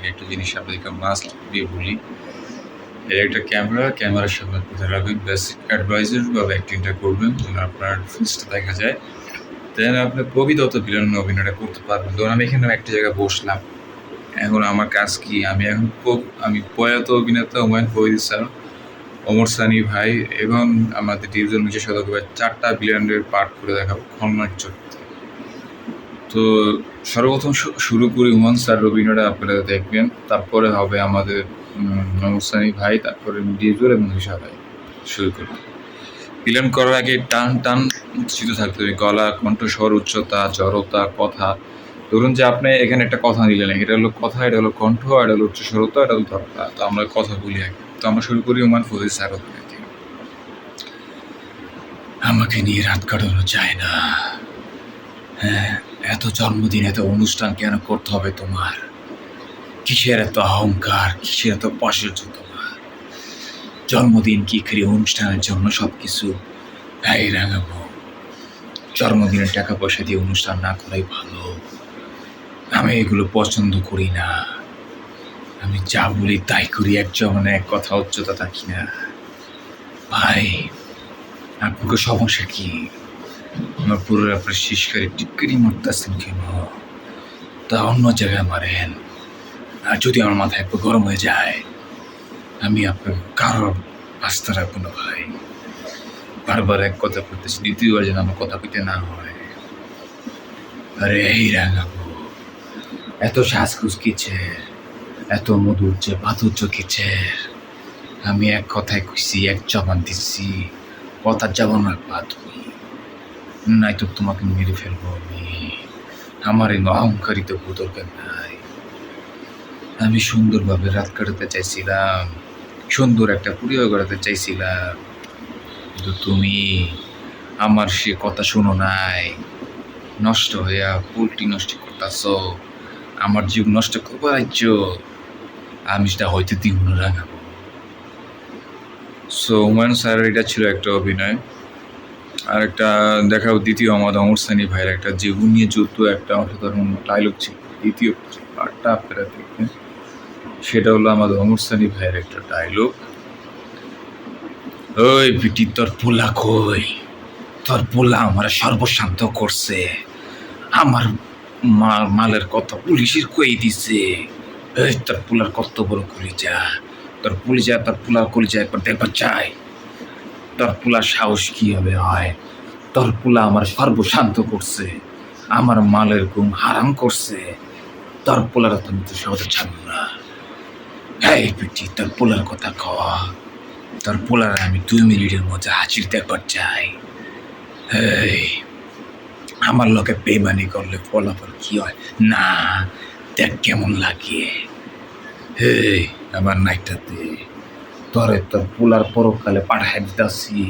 আগে একটা জিনিস আপনাদেরকে মাস্ট দিয়ে বলি। এর একটা ক্যামেরা ক্যামেরার সামনে কোথায় রাখবেন বেসিক অ্যাডভাইজার বা অ্যাক্টিংটা করবেন, যেন আপনার ফেসটা দেখা যায়। দেন আপনি প্রকৃত ভিলেন অভিনয়টা করতে পারবেন। ধরুন আমি এখানে একটা জায়গায় বসলাম। এখন আমার কাজ কি? আমি এখন আমি প্রয়াত অভিনেতা হুমায়ুন ফরিদ স্যার অমর সানি ভাই এবং আমাদের ডিভিজন মিশে ভাই, চারটা ভিলেনের পাঠ করে দেখাবো। খলনার চরিত্রে। তো সর্বপ্রথম শুরু করি হুমায়ুন স্যার অভিনয়টা আপনারা দেখবেন। তারপরে হবে আমাদের সানি ভাই, তারপরে ডিভিজন এবং মিশা ভাই। শুরু করি ভিলেন করার আগে টান টান উচ্চিত থাকতে হবে। গলা, কণ্ঠস্বর, উচ্চতা, জড়তা, কথা। ধরুন যে আপনি এখানে একটা কথা নিলেন এটা হলো কথা, এটা হলো কণ্ঠ এটা হলো উচ্চস্বরতা, এটা হলো ধরতা তো আমরা কথা বলি আগে। তো আমরা শুরু করি হুমান ফজিল স্যার আমাকে নিয়ে রাত কাটানো যায় না। হ্যাঁ এত জন্মদিন, এত অনুষ্ঠান কেন করতে হবে তোমার? কিসের এত অহংকার, কিসের এত প্রাচুর্য তোমার? জন্মদিন কি করি অনুষ্ঠানের জন্য সব কিছু এই রাঙাবো। জন্মদিনের টাকা পয়সা দিয়ে অনুষ্ঠান না করাই ভালো। আমি এগুলো পছন্দ করি না। আমি যা বলি তাই করি এক জমানে এক কথা উচ্চতা থাকি না। ভাই, আপনাকে সমস্যা কি? আমার পুরো আপনার শিষ্কারে টিটকারি মারতেছেন কেন? তা অন্য জায়গায় মারেন। আর যদি আমার মাথা একটু গরম হয়ে যায়, আমি আপনার কারোর আস্থা রাখব না ভাই। বারবার এক কথা করতেছি দ্বিতীয়বার যেন আমার কথা কইতে না হয়। আরে, এই রাঙাবো এত শ্বাসকুস কিচের এত মাধুর্য কিচের আমি এক কথায় কইছি, এক জবান দিচ্ছি কথার জবান রাখবা তুমি নাই তো তোমাকে মেরে ফেলব আমি। আমার এই অহংকারিত দরকার নাই। আমি সুন্দরভাবে রাত কাটাতে চাইছিলাম, সুন্দর একটা পরিবার গড়াতে চাইছিলাম। কিন্তু তুমি আমার সে কথা শোনো নাই। নষ্ট হইয়া পোলট্রি নষ্ট করতেছ। আমার জীব নষ্ট করবার আইছ আমি সেটা হয়তো দিব না, রাঙাবো। সো হুমায়ুন স্যারের এটা ছিল একটা অভিনয়। আর একটা দেখাও দ্বিতীয় আমাদের অমর সানি ভাইয়ের একটা জীবন নিয়ে যুদ্ধ একটা অসাধারণ ডায়লগ ছিল। দ্বিতীয় পার্টটা আপনারা দেখবেন। সেটা হলো আমাদের অমর সানি ভাইয়ের একটা ডায়লগ ওই বিটি তোর পোলা কই? তোর পোলা আমার সর্বশান্ত করছে। আমার মাল মালের কথা পুলিশের কই দিছে? এই তোর পোলার কত বড় কলিজা? তোর পুলিশা তোর পোলার কলিজা একবার দেখবার চাই। তোর পোলার সাহস কি হবে হয়? তোর পোলা আমার সর্বশান্ত করছে, আমার মালের গুম হারাম করছে। তোর পোলার তো সহজে ছাড়ব না। এই পিটি তোর কথা কওয়া তোর পোলার আমি দুই মিনিটের মধ্যে হাজির দেখবার চাই। আমার লোকে বেমানি করলে ফলাফল কি হয়? না, দেখ কেমন লাগে। এই, আমার নাইটাতে তোরে তোর পোলার পরকালে পাঠাই দিতাছি।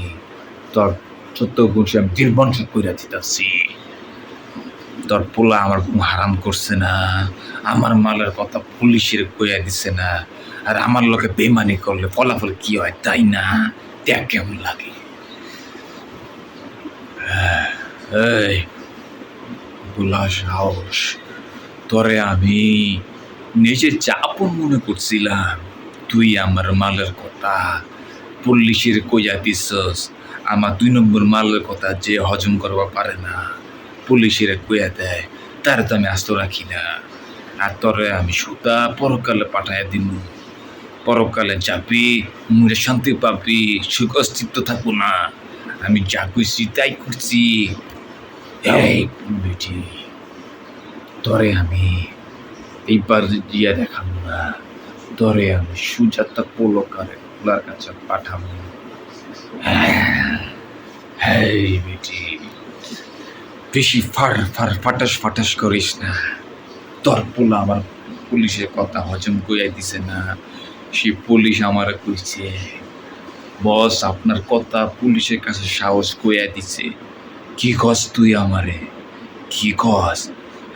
তোর চোদ্দ গুণে আমি নির্বংশ করে দিতাছি। তোর পোলা আমার হারাম করছে না, আমার মালের কথা পুলিশের কইয়া দিছে না, আর আমার লোকে বেমানি করলে ফলাফল কি হয় তাই না? দেখ কেমন লাগে। এই সাহস তোরে আমি নিজের চাপন মনে করছিলাম। তুই আমার মালের কথা। পুলিশের কইয়া দিছস, আমার দুই নম্বর মালের কথা যে হজম করবা পারে না। পুলিশের কইয়া দেয়, তার তো আমি আস্ত রাখি না। আর তরে আমি সুতা পরকালে পাঠাইয়া দিন পরকালে যাবি মুড়ে শান্তি পাবি, সুখ অস্তিত্ব থাকব না। আমি যা কইছি তাই করছি। এই তোরে আমি এইবার দিয়ে দেখাবো না। তোরে আমি সুজাতা পোলকারে খোলার কাছে পাঠাবো। বেটি, বেশি ফার ফার ফাটাস ফাটাস করিস না। তোর পোলা আমার পুলিশের কথা হজম কইয়া দিছে না। সে পুলিশ আমার কইছে, বস, আপনার কথা পুলিশের কাছে সাহস কইয়া দিছে। কি কস তুই আমারে? কি কস?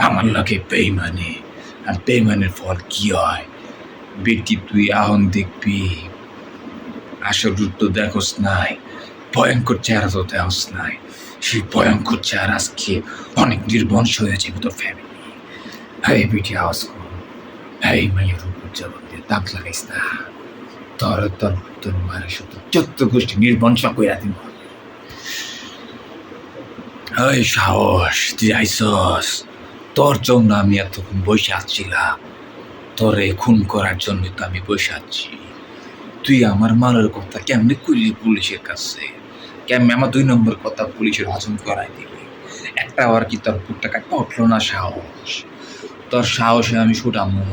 আমার লাগে বেইমানি। আর বেইমানের ফল কি হয়? বেটি, তুই আহন দেখবি। আসল রূপ তো দেখোস নাই, ভয়ঙ্কর চেহারা তো দেখোস নাই। সেই ভয়ঙ্কর চেহারা আজকে অনেক নির্বংশ হয়েছে তোর ফ্যামিলি এই বেটি, আওয়াজ কর। এই মাইয়ের উপর জবাব দিয়ে দাগ লাগাইস না। তোর তোর তোর মায়ের সাথে চোদ্দ গোষ্ঠী নির্বংশ কইরা এই সাহস, তুই আইসস। তোর জন্য আমি এতক্ষণ বসে আছিলাম। তোরে খুন করার জন্য তো আমি বসে আছি। তুই আমার মালের কথা কেমনে করলি পুলিশের কাছে? কেমনে আমার দুই নম্বর কথা পুলিশের হজম করাই দিলি? একটা আর কি তোর পুটটা কাটা উঠল না সাহস? তোর সাহসে আমি ছুটামো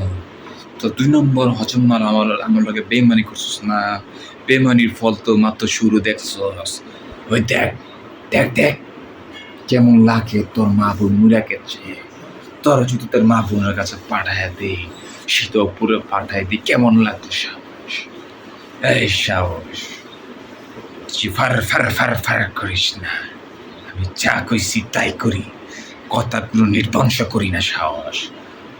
তো দুই নম্বর হজম মাল আমার আমার লগে বেমানি করছিস না? বেমানির ফল তো মাত্র শুরু দেখছস। ওই দেখ দেখ দেখ। কেমন লাগে তোর মা বোন মুরা গেছে তোরা যদি তোর মা বোনের কাছে পাঠায় দে। শীত পুরো পাঠায় দি, কেমন লাগতো সাহস? এই সাহস ফার ফার ফার ফার করিস না। আমি যা কইছি তাই করি। করি না সাহস।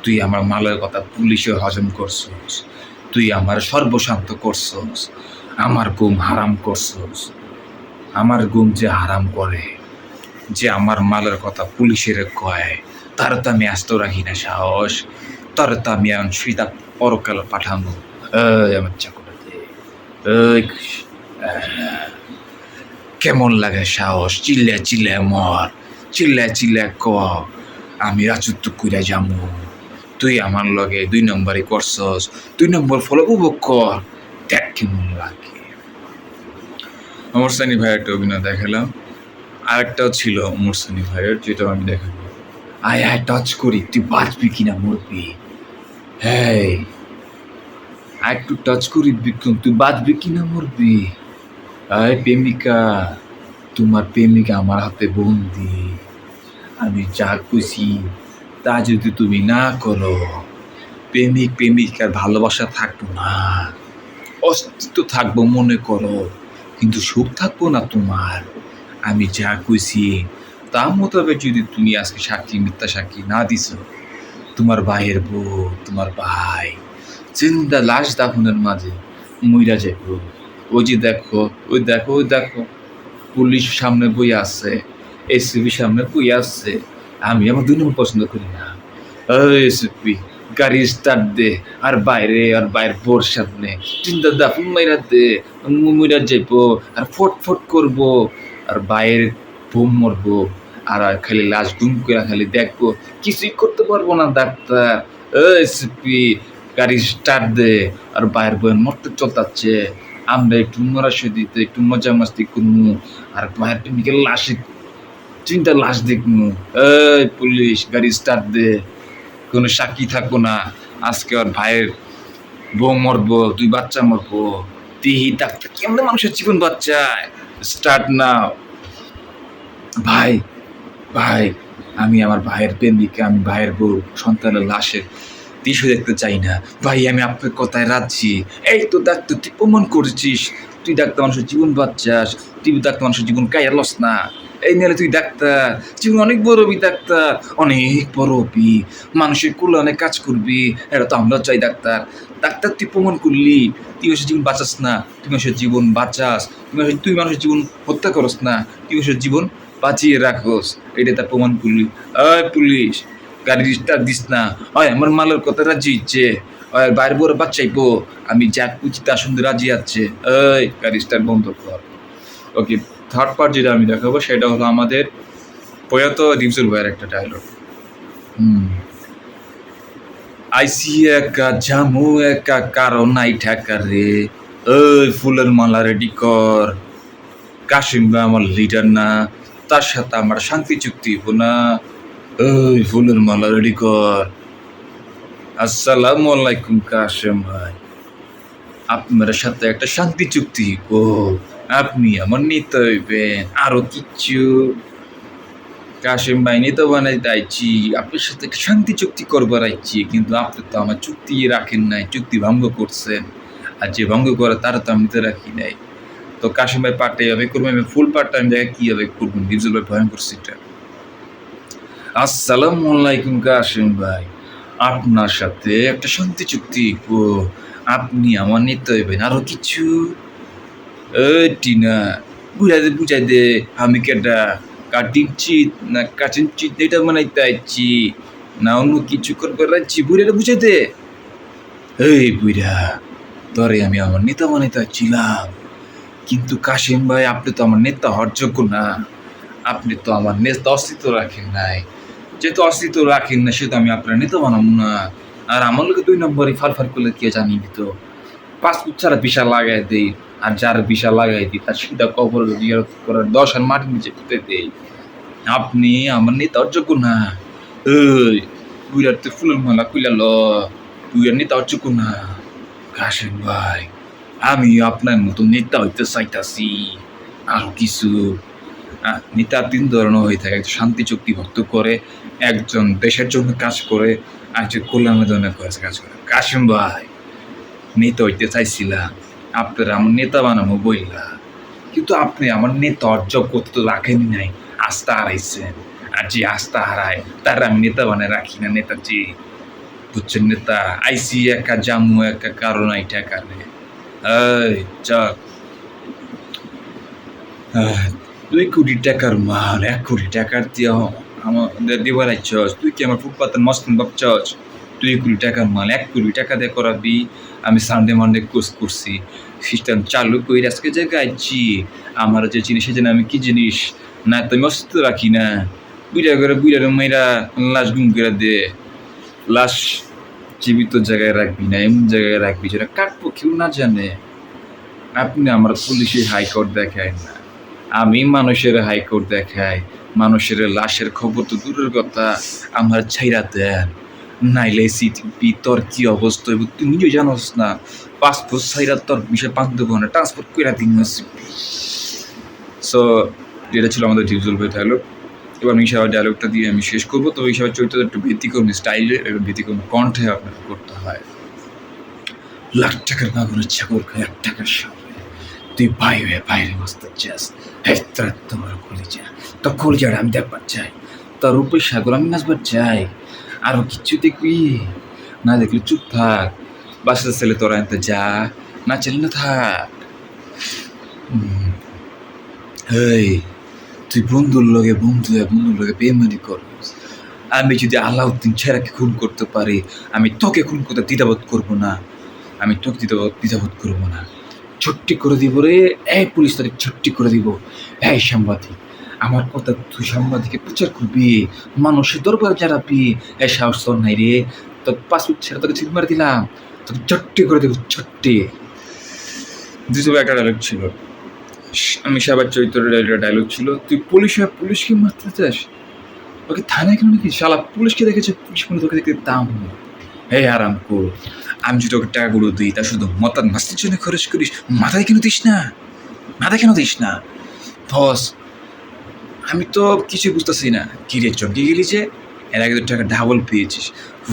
তুই আমার মালের কথা পুলিশে হজম করছস। তুই আমার সর্বশান্ত করছস। আমার গুম হারাম করছস। আমার গুম যে হারাম করে, যে আমার মালের কথা পুলিশের কয়, তার তো আমি আস্ত রাখি না সাহস। তার তো আমি এখন সুইদা পরকাল পাঠানো আমার চাকুটাতে কেমন লাগে সাহস? চিল্লা চিল্লা মর, চিল্লা চিল্লা ক আমি রাজত্ব কইরা যামু। তুই আমার লগে দুই নম্বরে করছস, দুই নম্বর ফলো উপভোগ কর। দেখ কেমন লাগে। আমার সানি ভাই একটা অভিনয় দেখালাম। আরেকটাও ছিল মোরসানি ভাইয়ের যেটা আমি দেখাবো আয় আয় টাচ করি। তুই বাঁচবি কিনা মরবি? হ্যাঁ আর একটু টাচ করি বিক্রম, তুই বাঁচবি কিনা মরবি? আয় প্রেমিকা, তোমার প্রেমিকা আমার হাতে বন্দি। আমি যা খুশি তা যদি তুমি না করো, প্রেমিক প্রেমিকার ভালোবাসা থাকব না। অস্তিত্ব থাকব মনে করো, কিন্তু সুখ থাকব না তোমার। আমি যা কইছি তা মোতাবেক যদি তুমি আজকে সাক্ষী, মিথ্যা সাক্ষী না দিছ তোমার ভাইয়ের বউ, তোমার ভাই চিন্তা লাশ দাফনের মাঝে মইরা যাইব। ওই যে দেখো, ওই দেখো ওই দেখো, পুলিশ সামনে বই আছে এসিবি সামনে বই আছে। আমি আমার দুই নম্বর পছন্দ করি না। এসিপি, গাড়ি স্টার্ট দে, আর বাইরে, আর বাইরের বোর সামনে। চিন্তা দাফন মাইরা দে, মইরা যাইবো, আর ফট ফট করব, আর বাইরে বোম মরবো। আর আর খালি লাশ ডুম করে খালি দেখব, কিছুই করতে পারব না ডাক্তার। এসপি গাড়ি স্টার্ট দে, আর বাইরের বই মরতে চলতাচ্ছে আমরা একটু মরাশে দিতে একটু মজা মাস্তি করব আর বাইরের প্রেমিকের লাশে চিন্তা লাশ দেখব এই পুলিশ গাড়ি স্টার্ট দে, কোনো সাক্ষী থাকব না। আজকে ওর ভাইয়ের বউ মরবো, দুই বাচ্চা মরবো। তিহি ডাক্তার কেমন মানুষের জীবন বাচ্চায় স্টার্ট নাও। ভাই ভাই, আমি আমার ভাইয়ের প্রেমিকা, আমি ভাইয়ের বউ, সন্তানের লাশের দৃশ্য দেখতে চাই না। ভাই, আমি আপনার কথায় রাখছি এই তো ডাক্তার, তুই প্রমাণ করেছিস। তুই ডাক্তার মানুষের জীবন বাচ্চাস তুই ডাক্তার মানুষের জীবন কাইয়া লস না। এই নিলে তুই ডাক্তার। জীবন অনেক বড় হবি ডাক্তার। অনেক বড় হবি মানুষের কল্যাণে কাজ করবি। এটা তো আমরা চাই ডাক্তার। ডাক্তার, তুই প্রমাণ করলি। তুই মানুষের জীবন বাঁচাস না। তুই মানুষের জীবন বাঁচাস। তুই তুই মানুষের জীবন হত্যা করস না। তুই মানুষের জীবন বাঁচিয়ে রাখোস। এটা তার প্রমাণ করলি ওই পুলিশ, গাড়ি স্টার্ট দিস না। ওই আমার মালের কথা রাজি ইচ্ছে ওই বাইরে বড় বাচ্চাইবো আমি যা কুচি তার সঙ্গে রাজি আছে। ওই গাড়ি স্টার্ট বন্ধ কর। ওকে থার্ড পার্ট যেটা আমি দেখাবো, সেটা হলো আমাদের প্রয়াত রিমসুল ভাইয়ের একটা ডায়লগ হুম। আইসি একা, জামু একা, কারও নাই ঠেকা রে। ওই ফুলের মালা রেডি কর। কাশিম আমার লিডার না। তার সাথে আমার শান্তি চুক্তি হব না। ওই ফুলের মালা রেডি কর। আসসালামু আলাইকুম কাশিম ভাই। আপনার সাথে একটা শান্তি চুক্তি ও আপনি আমার নিতে হইবেন। আরও কিচ্ছু। কাশেম ভাই, নিতে বানাই আইছি। আপনার সাথে শান্তি চুক্তি করবার আইছি, কিন্তু আপনি তো আমার চুক্তি রাখেন নাই, চুক্তি ভঙ্গ করছেন। আর যে ভঙ্গ করে তারা তো আমি তো রাখি নাই। তো কাশিম ভাই পার্টে হবে করব আমি ফুল পার্টটা আমি দেখা হবে করবেন ডিজেল ভাই ভয়ঙ্কর সিটটা আসসালামু আলাইকুম কাশিম ভাই। আপনার সাথে একটা শান্তি চুক্তি আপনি আমার নিতে হইবেন আরও কিছু? টিনা, বুঝাই দে বুঝাই দে, আমি কেটা কাটিং চিত না চিত এটা বানাইতে আইছি? না অন্য কিছু করবার রাখছি বুড়াটা বুঝাই দে। এই বুইরা তরে আমি আমার নেতা বানাইতে ছিলাম কিন্তু কাশিম ভাই, আপনি তো আমার নেতা হওয়ার যোগ্য না। আপনি তো আমার নেতা অস্তিত্ব রাখেন নাই। যেহেতু অস্তিত্ব রাখেন না, সেহেতু আমি আপনার নেতা বানাবো না। আর আমার লোকে দুই নম্বরে ফার ফার করলে কে জানিয়ে দিত। পাসপোর্ট ছাড়া বিশাল লাগাই দেই, আর যার বিশাল লাগাই দিই, তার সিধা কবর করার দশ আর মাটির নিচে পুঁতে দেই। আপনি আমার নেতা অযোগ্য না। এই বুড়ার তো ফুলের মালা কুইলা ল, তুই আর নেতা অযোগ্য না। কাশেম ভাই আমি আপনার মতো নেতা হইতে চাইতাছি। আরও কিছু নেতা তিন ধরনের হয়ে থাকে। শান্তি চুক্তি ভক্ত করে, একজন দেশের জন্য কাজ করে, আর একজন কল্যাণের জন্য কাজ করে। কাশেম ভাই, নেতা হইতে চাইছিলাম। আপনারা আমার নেতা বানাবো বইলা। কিন্তু আপনি আমার নেতা অর্জন করতে তো রাখেনি নাই। আস্থা হারাইছেন। আর যে আস্থা হারায়, তার আমি নেতা বানায় রাখি না। নেতাজি বুঝছেন, নেতা আইসি একা জামু একা কারণ এইটা কারণে আহ, দুই কোটি টাকার মাল এক কোটি টাকার দিয়ে আমাদের দিবার আইছস তুই কি আমার ফুটপাতের মস্তান ভাবছস? দুই কোটি টাকার মাল এক কোটি টাকা দিয়ে করাবি আমি সানডে মানডে কোর্স করছি। সিস্টেম চালু করে আজকে জায়গায় আইছি আমার যে জিনিস সেজন্য আমি কি জিনিস? না তো আমি অস্তিত্ব রাখি না। বুইরা করে বুইরা মেয়েরা লাশ গুম করে দে। লাশ জীবিত জায়গায় রাখবি না, এমন জায়গায় রাখবি যেটা কাটবো, কেউ না জানে। আপনি আমার পুলিশের হাইকোর্ট দেখায় না। আমি মানুষের হাইকোর্ট দেখাই। মানুষের লাশের খবর তো দূরের কথা, আমার ছাইরা দেন। নাইলে সিটিপি, তোর কি অবস্থা হইব তুই নিজে জানোস না। পাসপোর্ট ছাইরা তোর বিষয় পাঁচ দেবো না, ট্রান্সপোর্ট করে দিন সো এটা ছিল আমাদের ডিউজুল ভাই ডায়লগ এবার মিশাবার ডায়লগটা দিয়ে আমি শেষ করব। তো মিশাবার চরিত্রটা একটু ব্যতিক্রম স্টাইলে এবং ব্যতিক্রম কণ্ঠে আপনাকে করতে হয়। লাখ টাকার বাগুনের ছাগল খায় এক টাকার সামনে তুই বাইরে বাইরে মস্ত চাস হেত্রা তোমার কলিজা। তো কলিজাটা আমি দেখবার চাই? তার উপরে সাগর আমি নাচবার চাই। আরও কিছু দেখবি? না দেখলে চুপ থাক। বাসার ছেলে তোরা এনতে যা, না চলে না থাক। এই। তুই বন্ধুর লগে, বন্ধু হয়ে বন্ধুর লগে বেমানি করস আমি যদি আলাউদ্দিন ছেড়াকে খুন করতে পারি, আমি তোকে খুন করতে দ্বিধাবোধ করব না। আমি তোকে দ্বিধাবোধ দ্বিধাবোধ করব না। ছুট্টি করে দিব রে। এই পুলিশ তাদের ছুট্টি করে দিব। এই সাংবাদিক, আমার কথা তুই সাংবাদিকে প্রচার করবি। মানুষের দরবার জানাবি। এই সাহস তোর নাই রে। তোর পাসপোর্ট ছেড়ে তোকে মারে দিলাম। তোকে চট্টি করে দেবো চট্টি দুটো একটা ছিল। আমি সবার চরিত্রের ডায়লগ ছিল। তুই পুলিশ হয়ে পুলিশকে মারতে চাস ওকে থানায় কেন নাকি? শালা, পুলিশকে দেখেছে, পুলিশ মনে তোকে দেখতে দাম হে আরাম কর আমি যদি ওকে টাকাগুলো দিই, তা শুধু মতার মাস্তির জন্য খরচ করিস, মাথায় কেন দিস না? মাথায় কেন দিস না? বস, আমি তো কিছু বুঝতেছি না। কি রে, চমকে গেলি যে? এর আগে তো টাকা ডাবল পেয়েছিস।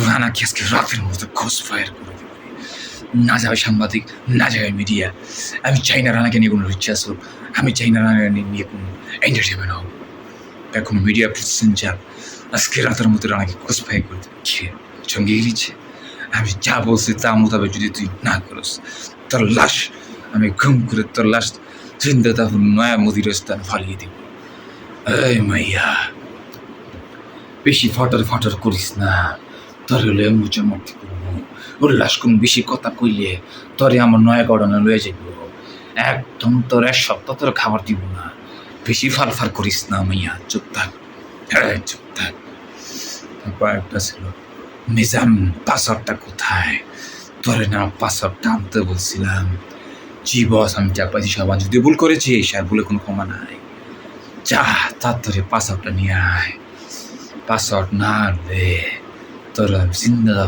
রানা কি আজকে রাতের মতো খোঁজ ফায়ার করে না যাবে সাংবাদিক না যাবে মিডিয়া আমি চাই না রানাকে নিয়ে কোনো রিচার্জ হোক আমি চাই না রানাকে নিয়ে কোনো এন্টারটেনমেন্ট হোক এখন মিডিয়া প্রতিষ্ঠান আজকে রাতের মতো রানাকে ফায়ার করে দেবে কি রে, আমি যা বলছি তা মোতাবেক যদি তুই না করস তোর লাশ আমি ঘুম করে তোর লাশ চিন্তা তারপর নয়া মোদির স্থান ফালিয়ে দিব। মাইয়া বেশি ফটর ফটর করিস না। তোর হলে মুচে মর্তি উল্লাস কোন বেশি কথা কইলে তোরে আমার নয়া গড়নে লয়ে যাইব। একদম তোর এক সপ্তাহ তোর খাবার দিব না। বেশি ফার ফার করিস না মাইয়া, চুপ থাক। চুপ থাক। তারপর একটা ছিল, নিজাম, পাসওয়ার্ডটা কোথায়? তোরে না, পাসওয়ার্ডটা আনতে বলছিলাম। জি, বস, আমি যা পাইছি সব আনছি। যদি ভুল করেছিস, আর ভুলে কোনো ক্ষমা নাই। যা তাড়াতাড়ি পাসওয়ার্ডটা নিয়ে আয়। পাসওয়ার্ড না আনলে তোর জিন্দা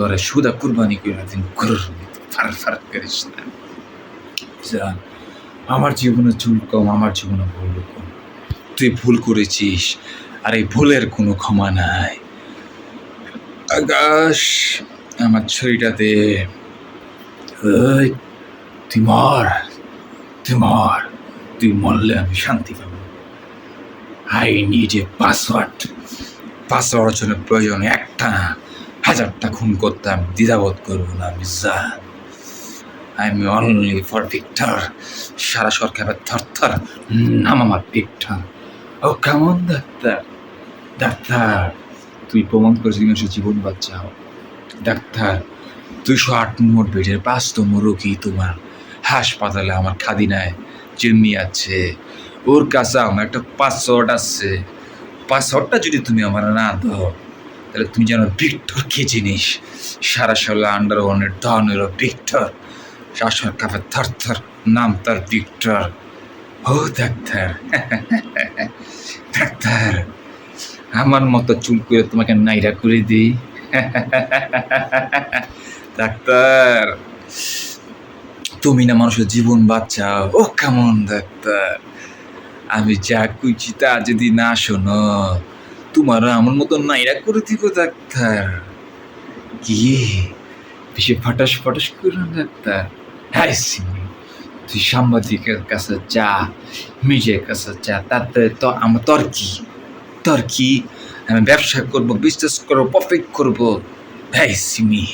তোরা সুদা কুরবানি করে দিন ফার ফার করিস না। আমার জীবনে চুল কম, আমার জীবনে ভুল কম। তুই ভুল করেছিস, আর এই ভুলের কোনো ক্ষমা নাই। আকাশ, আমার ছড়িটাতে তুই মর তুই মর, তুই মরলে আমি শান্তি পাবো। I need a password. পাসওয়ার্ডের জন্য প্রয়োজন একটা। হাজারটা খুন করতাম, দ্বিধাবোধ করব না জান I am only for Victor সারা সরকারের থর নাম আমার ভিক্টর ও, কেমন ডাক্তার? ডাক্তার তুই প্রমাণ করেছিস মানুষের জীবন বাঁচাও। ডাক্তার দুশো আট নম্বর বেডের পাঁচতম রোগী তোমার। হাসপাতালে আমার খাদিনায় জিম্মি আছে। ওর কাছে আমার একটা পাসওয়ার্ড আছে। পাসওয়ার্ডটা যদি তুমি আমার না দাও তাহলে তুমি যেন ভিক্টর কি জিনিস? সারা সালে আন্ডার ওয়ানের ধনের ভিক্টর। শাসন কাপে থর থর নাম তার ভিক্টর। ও ডাক্তার ডাক্তার আমার মতো চুল করে তোমাকে নাইরা করে দিই। ডাক্তার তুমি না মানুষের জীবন বাঁচাও। ও কেমন ডাক্তার আমি যা কইছি তা যদি না শোনো। তোমার আমার মতো নাইরা করে দিব, ডাক্তার। কি বেশি ফাটাস ফাটাস করো ডাক্তার। হ্যাঁ তুই সাংবাদিকের কাছে যা, মিডিয়ার কাছে যা তাতে তো আমার তোর কি? তোর কি? আমি ব্যবসা করব বিজনেস করব প্রফিট করব। হ্যাঁ সিমি,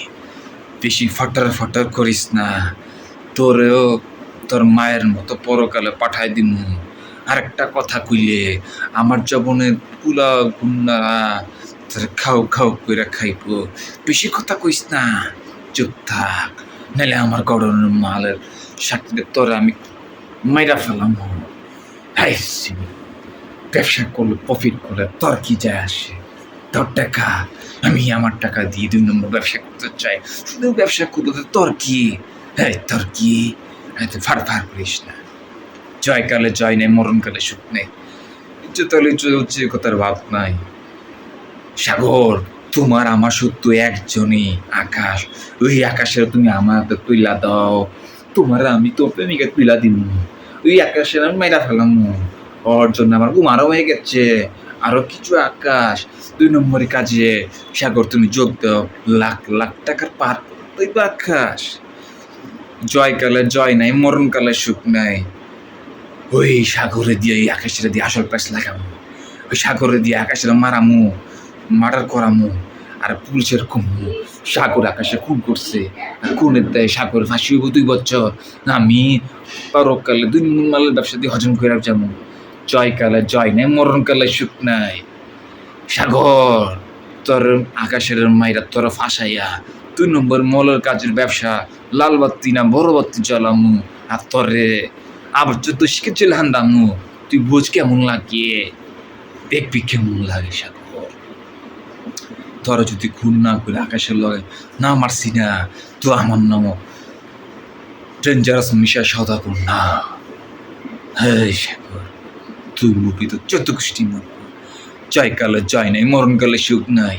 বেশি ফটার ফটার করিস না। তোরেও তোর মায়ের মতো পরকালে পাঠাই দিমু। আরেকটা কথা কইলে, আমার জবনে পুলা গুন্নারা তোর খাও খাও কইরা খাইব। বেশি কথা কইস না, চুপ থাক। নাহলে আমার গড়নের মালের সাথে তোর আমি মাইরা ফেলাম। ব্যবসা করলে প্রফিট করলে তোর কি যায় আসে? তোর টাকা, আমি আমার টাকা দিয়ে দুই নম্বর ব্যবসা করতে চাই। শুধু ব্যবসা করব তো তোর কি? হ্যাঁ তোর কি? হ্যাঁ তুই ফার ফার করিস না। জয়কালে জয় নেই মরণকালে সুখ নেই চলছে কথার ভাব নাই। সাগর, তোমার আমার সত্য একজনই আকাশ। ওই আকাশের তুমি আমার তুইলা দাও। তোমার আমি তো প্রেমিকা তুইলা দিন ওই আকাশের আমি মাইরা ফেলাম। ওর জন্য আমার ঘুমারও হয়ে গেছে। আরও কিছু আকাশ। দুই নম্বরের কাজে, সাগর তুমি যোগ দাও। লাখ লাখ টাকার পার আকাশ। জয়কালে জয় নাই, মরণকালে সুখ নাই। ওই সাগরে দিয়ে, এই আকাশের দিয়ে আসল প্যাস লাগামু ওই সাগরে দিয়ে আকাশের মারামু, মার্ডার করামু, আর পুলিশের কমু। সাগর আকাশে খুন করছে, আর খুনের দেয় সাগর ফাঁসি হইব দুই বছর। আমি পরকালে দুই মালের ব্যবসা দিয়ে হজম করে যাব। জয়কালে জয় নাই, মরণকালে সুখ নাই। সাগর, তোর আকাশের মাইরা তোর ফাঁসাইয়া দুই নম্বর মলের কাজের ব্যবসা লাল বাত্তি না বড় বাত্তি জ্বালামু। আর তোরে আবার চোদ্দ শিখে চলে হান্দামু তুই বুঝ কেমন লাগে? দেখবি কেমন লাগে সাগর। তোরা যদি খুন না করে আকাশের লগে না মারছি না, তো আমার নাম ডেঞ্জারাস মিশা সদাগর না। হ্যাঁ সাগর, তুই মুখি তো গোষ্ঠী মরবো। জয়কালে জয় নাই, মরণকালে সুখ নাই।